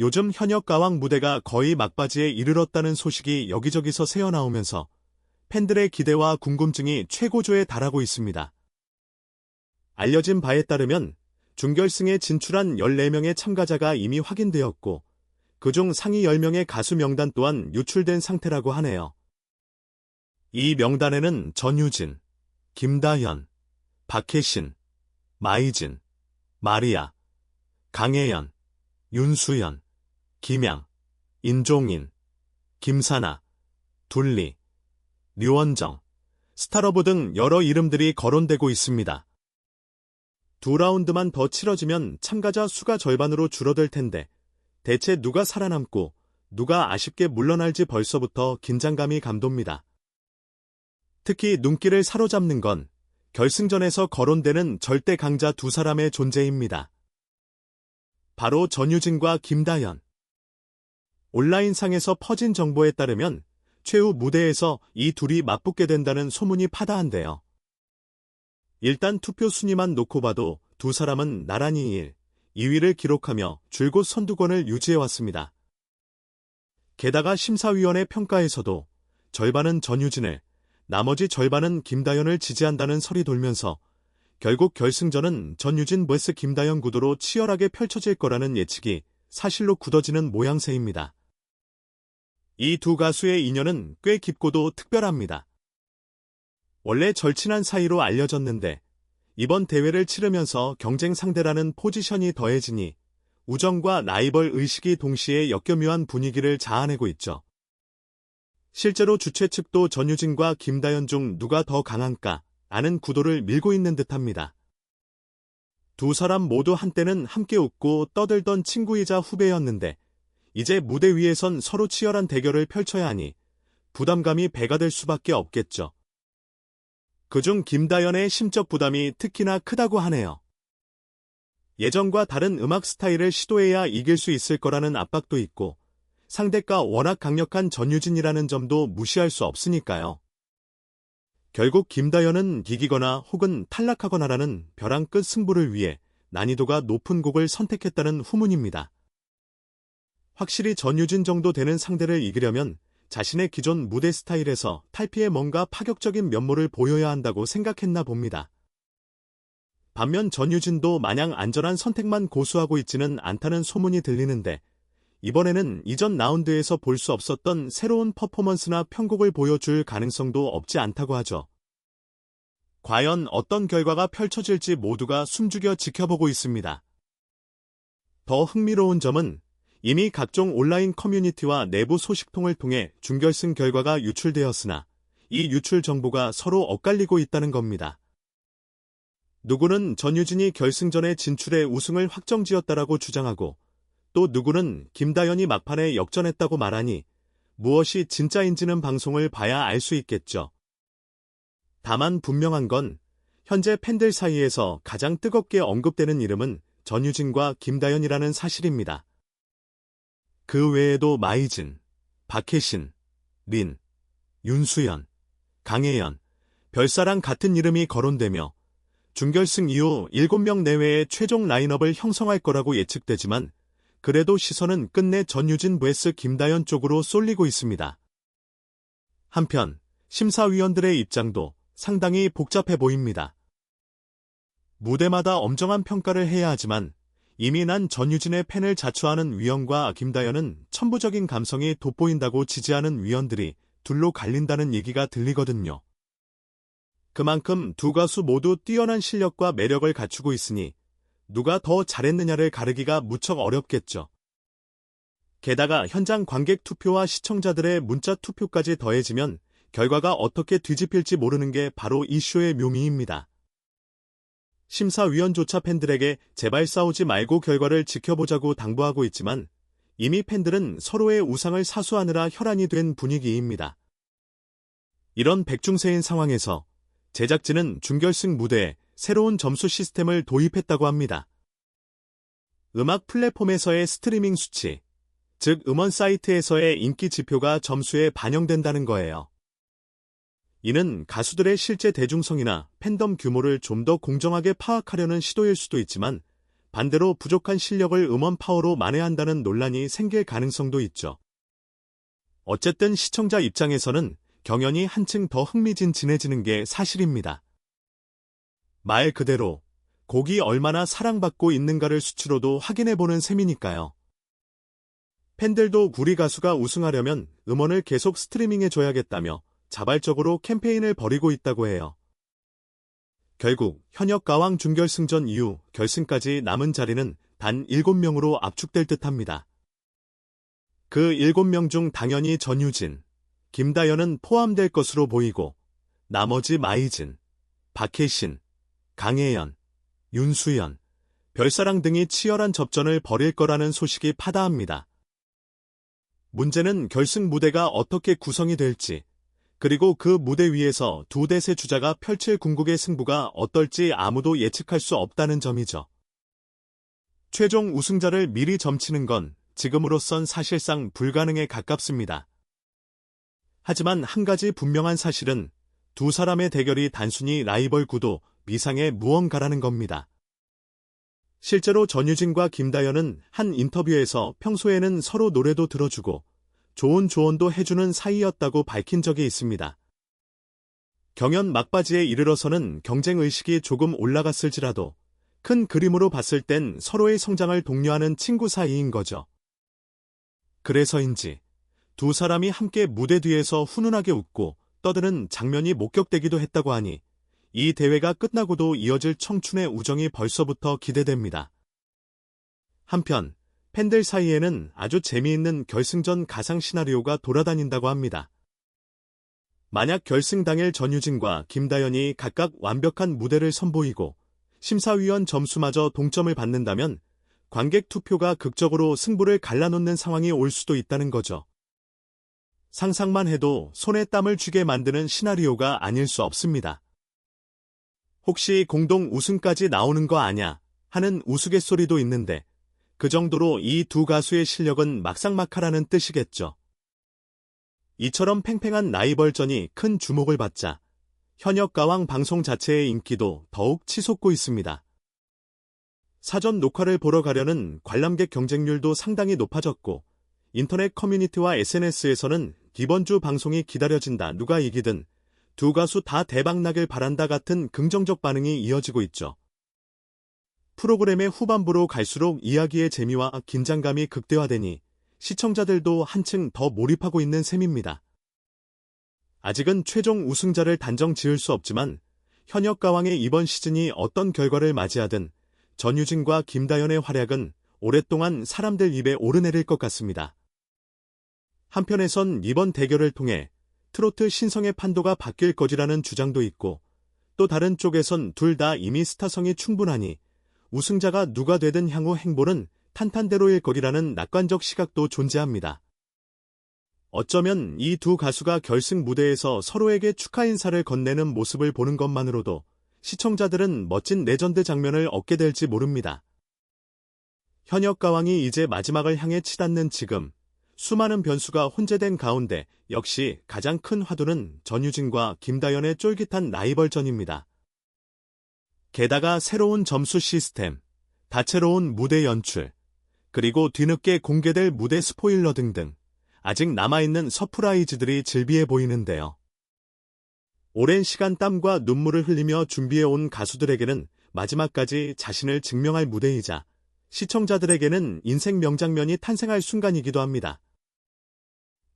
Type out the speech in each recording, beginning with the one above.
요즘 현역 가왕 무대가 거의 막바지에 이르렀다는 소식이 여기저기서 새어나오면서 팬들의 기대와 궁금증이 최고조에 달하고 있습니다. 알려진 바에 따르면 준결승에 진출한 14명의 참가자가 이미 확인되었고 그중 상위 10명의 가수 명단 또한 유출된 상태라고 하네요. 이 명단에는 전유진, 김다현, 박혜신, 마이진, 마리아, 강혜연, 윤수연, 김양, 인종인, 김사나, 둘리, 류원정, 스타러브 등 여러 이름들이 거론되고 있습니다. 두 라운드만 더 치러지면 참가자 수가 절반으로 줄어들 텐데 대체 누가 살아남고 누가 아쉽게 물러날지 벌써부터 긴장감이 감돕니다. 특히 눈길을 사로잡는 건 결승전에서 거론되는 절대 강자 두 사람의 존재입니다. 바로 전유진과 김다현. 온라인상에서 퍼진 정보에 따르면 최후 무대에서 이 둘이 맞붙게 된다는 소문이 파다한데요. 일단 투표 순위만 놓고 봐도 두 사람은 나란히 1, 2위를 기록하며 줄곧 선두권을 유지해왔습니다. 게다가 심사위원회 평가에서도 절반은 전유진을, 나머지 절반은 김다현을 지지한다는 설이 돌면서 결국 결승전은 전유진 vs 김다현 구도로 치열하게 펼쳐질 거라는 예측이 사실로 굳어지는 모양새입니다. 이 두 가수의 인연은 꽤 깊고도 특별합니다. 원래 절친한 사이로 알려졌는데 이번 대회를 치르면서 경쟁 상대라는 포지션이 더해지니 우정과 라이벌 의식이 동시에 역겨묘한 분위기를 자아내고 있죠. 실제로 주최 측도 전유진과 김다현 중 누가 더 강한가 아는 구도를 밀고 있는 듯합니다. 두 사람 모두 한때는 함께 웃고 떠들던 친구이자 후배였는데 이제 무대 위에선 서로 치열한 대결을 펼쳐야 하니 부담감이 배가 될 수밖에 없겠죠. 그중 김다연의 심적 부담이 특히나 크다고 하네요. 예전과 다른 음악 스타일을 시도해야 이길 수 있을 거라는 압박도 있고 상대가 워낙 강력한 전유진이라는 점도 무시할 수 없으니까요. 결국 김다연은 이기거나 혹은 탈락하거나라는 벼랑 끝 승부를 위해 난이도가 높은 곡을 선택했다는 후문입니다. 확실히 전유진 정도 되는 상대를 이기려면 자신의 기존 무대 스타일에서 탈피에 뭔가 파격적인 면모를 보여야 한다고 생각했나 봅니다. 반면 전유진도 마냥 안전한 선택만 고수하고 있지는 않다는 소문이 들리는데 이번에는 이전 라운드에서 볼 수 없었던 새로운 퍼포먼스나 편곡을 보여줄 가능성도 없지 않다고 하죠. 과연 어떤 결과가 펼쳐질지 모두가 숨죽여 지켜보고 있습니다. 더 흥미로운 점은 이미 각종 온라인 커뮤니티와 내부 소식통을 통해 준결승 결과가 유출되었으나 이 유출 정보가 서로 엇갈리고 있다는 겁니다. 누구는 전유진이 결승전에 진출해 우승을 확정지었다라고 주장하고 또 누구는 김다연이 막판에 역전했다고 말하니 무엇이 진짜인지는 방송을 봐야 알 수 있겠죠. 다만 분명한 건 현재 팬들 사이에서 가장 뜨겁게 언급되는 이름은 전유진과 김다연이라는 사실입니다. 그 외에도 마이진, 박혜신, 린, 윤수연, 강혜연, 별사랑 같은 이름이 거론되며 준결승 이후 7명 내외의 최종 라인업을 형성할 거라고 예측되지만 그래도 시선은 끝내 전유진 vs 김다연 쪽으로 쏠리고 있습니다. 한편 심사위원들의 입장도 상당히 복잡해 보입니다. 무대마다 엄정한 평가를 해야 하지만 이미 난 전유진의 팬을 자초하는 위원과 김다연은 천부적인 감성이 돋보인다고 지지하는 위원들이 둘로 갈린다는 얘기가 들리거든요. 그만큼 두 가수 모두 뛰어난 실력과 매력을 갖추고 있으니 누가 더 잘했느냐를 가르기가 무척 어렵겠죠. 게다가 현장 관객 투표와 시청자들의 문자 투표까지 더해지면 결과가 어떻게 뒤집힐지 모르는 게 바로 이슈의 묘미입니다. 심사위원조차 팬들에게 제발 싸우지 말고 결과를 지켜보자고 당부하고 있지만 이미 팬들은 서로의 우상을 사수하느라 혈안이 된 분위기입니다. 이런 백중세인 상황에서 제작진은 준결승 무대에 새로운 점수 시스템을 도입했다고 합니다. 음악 플랫폼에서의 스트리밍 수치, 즉 음원 사이트에서의 인기 지표가 점수에 반영된다는 거예요. 이는 가수들의 실제 대중성이나 팬덤 규모를 좀 더 공정하게 파악하려는 시도일 수도 있지만 반대로 부족한 실력을 음원 파워로 만회한다는 논란이 생길 가능성도 있죠. 어쨌든 시청자 입장에서는 경연이 한층 더 흥미진진해지는 게 사실입니다. 말 그대로 곡이 얼마나 사랑받고 있는가를 수치로도 확인해보는 셈이니까요. 팬들도 우리 가수가 우승하려면 음원을 계속 스트리밍해줘야겠다며 자발적으로 캠페인을 벌이고 있다고 해요. 결국 현역 가왕 준결승전 이후 결승까지 남은 자리는 단 7명으로 압축될 듯합니다. 그 7명 중 당연히 전유진, 김다연은 포함될 것으로 보이고 나머지 마이진, 박혜신, 강혜연, 윤수연, 별사랑 등이 치열한 접전을 벌일 거라는 소식이 파다합니다. 문제는 결승 무대가 어떻게 구성이 될지, 그리고 그 무대 위에서 두 대세 주자가 펼칠 궁극의 승부가 어떨지 아무도 예측할 수 없다는 점이죠. 최종 우승자를 미리 점치는 건 지금으로선 사실상 불가능에 가깝습니다. 하지만 한 가지 분명한 사실은 두 사람의 대결이 단순히 라이벌 구도, 미상의 무언가라는 겁니다. 실제로 전유진과 김다연은 한 인터뷰에서 평소에는 서로 노래도 들어주고 좋은 조언도 해주는 사이였다고 밝힌 적이 있습니다. 경연 막바지에 이르러서는 경쟁의식이 조금 올라갔을지라도 큰 그림으로 봤을 땐 서로의 성장을 독려하는 친구 사이인 거죠. 그래서인지 두 사람이 함께 무대 뒤에서 훈훈하게 웃고 떠드는 장면이 목격되기도 했다고 하니 이 대회가 끝나고도 이어질 청춘의 우정이 벌써부터 기대됩니다. 한편 팬들 사이에는 아주 재미있는 결승전 가상 시나리오가 돌아다닌다고 합니다. 만약 결승 당일 전유진과 김다연이 각각 완벽한 무대를 선보이고 심사위원 점수마저 동점을 받는다면 관객 투표가 극적으로 승부를 갈라놓는 상황이 올 수도 있다는 거죠. 상상만 해도 손에 땀을 쥐게 만드는 시나리오가 아닐 수 없습니다. 혹시 공동 우승까지 나오는 거 아냐 하는 우스갯소리도 있는데 그 정도로 이 두 가수의 실력은 막상막하라는 뜻이겠죠. 이처럼 팽팽한 라이벌전이 큰 주목을 받자 현역 가왕 방송 자체의 인기도 더욱 치솟고 있습니다. 사전 녹화를 보러 가려는 관람객 경쟁률도 상당히 높아졌고 인터넷 커뮤니티와 SNS에서는 이번 주 방송이 기다려진다 누가 이기든 두 가수 다 대박나길 바란다 같은 긍정적 반응이 이어지고 있죠. 프로그램의 후반부로 갈수록 이야기의 재미와 긴장감이 극대화되니 시청자들도 한층 더 몰입하고 있는 셈입니다. 아직은 최종 우승자를 단정 지을 수 없지만 현역 가왕의 이번 시즌이 어떤 결과를 맞이하든 전유진과 김다연의 활약은 오랫동안 사람들 입에 오르내릴 것 같습니다. 한편에선 이번 대결을 통해 트로트 신성의 판도가 바뀔 것이라는 주장도 있고 또 다른 쪽에선 둘 다 이미 스타성이 충분하니 우승자가 누가 되든 향후 행보는 탄탄대로일 거리라는 낙관적 시각도 존재합니다. 어쩌면 이 두 가수가 결승 무대에서 서로에게 축하 인사를 건네는 모습을 보는 것만으로도 시청자들은 멋진 레전드 장면을 얻게 될지 모릅니다. 현역 가왕이 이제 마지막을 향해 치닫는 지금 수많은 변수가 혼재된 가운데 역시 가장 큰 화두는 전유진과 김다연의 쫄깃한 라이벌전입니다. 게다가 새로운 점수 시스템, 다채로운 무대 연출, 그리고 뒤늦게 공개될 무대 스포일러 등등 아직 남아있는 서프라이즈들이 즐비해 보이는데요. 오랜 시간 땀과 눈물을 흘리며 준비해온 가수들에게는 마지막까지 자신을 증명할 무대이자 시청자들에게는 인생 명장면이 탄생할 순간이기도 합니다.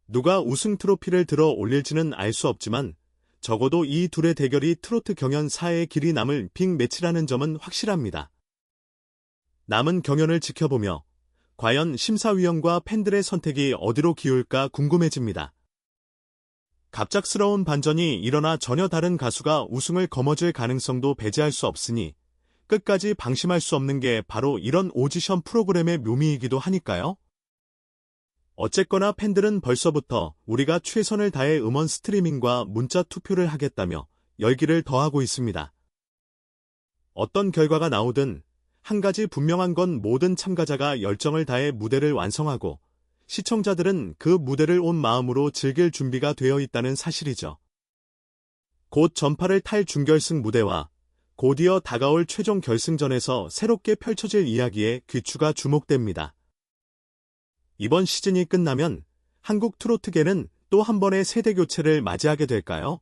누가 우승 트로피를 들어 올릴지는 알 수 없지만 적어도 이 둘의 대결이 트로트 경연 사의 길이 남을 빅 매치라는 점은 확실합니다. 남은 경연을 지켜보며 과연 심사위원과 팬들의 선택이 어디로 기울까 궁금해집니다. 갑작스러운 반전이 일어나 전혀 다른 가수가 우승을 거머쥘 가능성도 배제할 수 없으니 끝까지 방심할 수 없는 게 바로 이런 오디션 프로그램의 묘미이기도 하니까요. 어쨌거나 팬들은 벌써부터 우리가 최선을 다해 음원 스트리밍과 문자 투표를 하겠다며 열기를 더하고 있습니다. 어떤 결과가 나오든 한 가지 분명한 건 모든 참가자가 열정을 다해 무대를 완성하고 시청자들은 그 무대를 온 마음으로 즐길 준비가 되어 있다는 사실이죠. 곧 전파를 탈 준결승 무대와 곧이어 다가올 최종 결승전에서 새롭게 펼쳐질 이야기에 귀추가 주목됩니다. 이번 시즌이 끝나면 한국 트로트계는 또 한 번의 세대 교체를 맞이하게 될까요?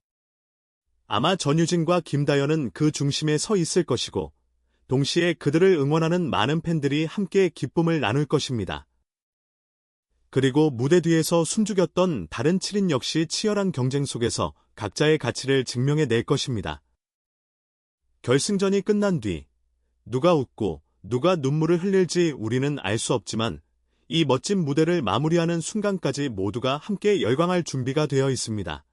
아마 전유진과 김다연은 그 중심에 서 있을 것이고, 동시에 그들을 응원하는 많은 팬들이 함께 기쁨을 나눌 것입니다. 그리고 무대 뒤에서 숨죽였던 다른 7인 역시 치열한 경쟁 속에서 각자의 가치를 증명해 낼 것입니다. 결승전이 끝난 뒤 누가 웃고 누가 눈물을 흘릴지 우리는 알 수 없지만 이 멋진 무대를 마무리하는 순간까지 모두가 함께 열광할 준비가 되어 있습니다.